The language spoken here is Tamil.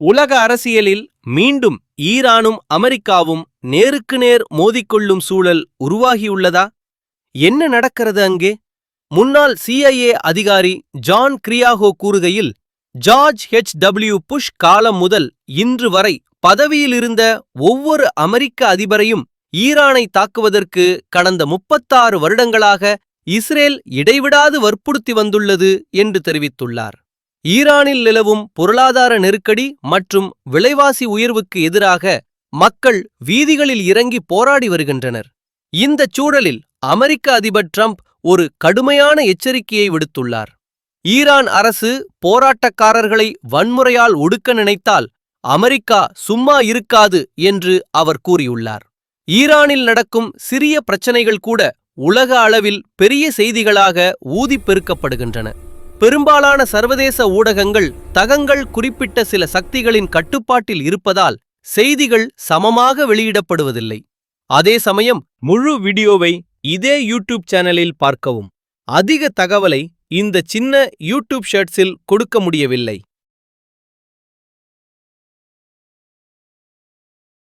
உலக அரசியலில் மீண்டும் ஈரானும் அமெரிக்காவும் நேருக்கு நேர் மோதிக்கொள்ளும் சூழல் உருவாகியுள்ளதா? என்ன நடக்கிறது அங்கே? முன்னாள் சிஐஏ அதிகாரி ஜான் கிரியாகோ கூறுகையில் ஜார்ஜ் ஹெச் டபிள்யூ புஷ் காலம் முதல் இன்று வரை பதவியில் இருந்த ஒவ்வொரு அமெரிக்க அதிபரையும் ஈரானை தாக்குவதற்கு கடந்த முப்பத்தாறு வருடங்களாக இஸ்ரேல் இடைவிடாது வற்புறுத்தி வந்துள்ளது என்று தெரிவித்துள்ளார். ஈரானில் நிலவும் பொருளாதார நெருக்கடி மற்றும் விலைவாசி உயர்வுக்கு எதிராக மக்கள் வீதிகளில் இறங்கி போராடி வருகின்றனர். இந்தச் சூழலில் அமெரிக்க அதிபர் ட்ரம்ப் ஒரு கடுமையான எச்சரிக்கையை விடுத்துள்ளார். ஈரான் அரசு போராட்டக்காரர்களை வன்முறையால் ஒடுக்க நினைத்தால் அமெரிக்கா சும்மா இருக்காது என்று அவர் கூறியுள்ளார். ஈரானில் நடக்கும் சிறிய பிரச்சனைகள் கூட உலக அளவில் பெரிய செய்திகளாக ஊதிப் பெருக்கப்படுகின்றன பெரும்பாலான சர்வதேச ஊடகங்கள் தகங்கள் குறிப்பிட்ட சில சக்திகளின் கட்டுப்பாட்டில் இருப்பதால் செய்திகள் சமமாக வெளியிடப்படுவதில்லை. அதே சமயம் முழு வீடியோவை இதே யூடியூப் சேனலில் பார்க்கவும். அதிக தகவலை இந்த சின்ன யூடியூப் ஷர்ட்ஸில் கொடுக்க முடியவில்லை.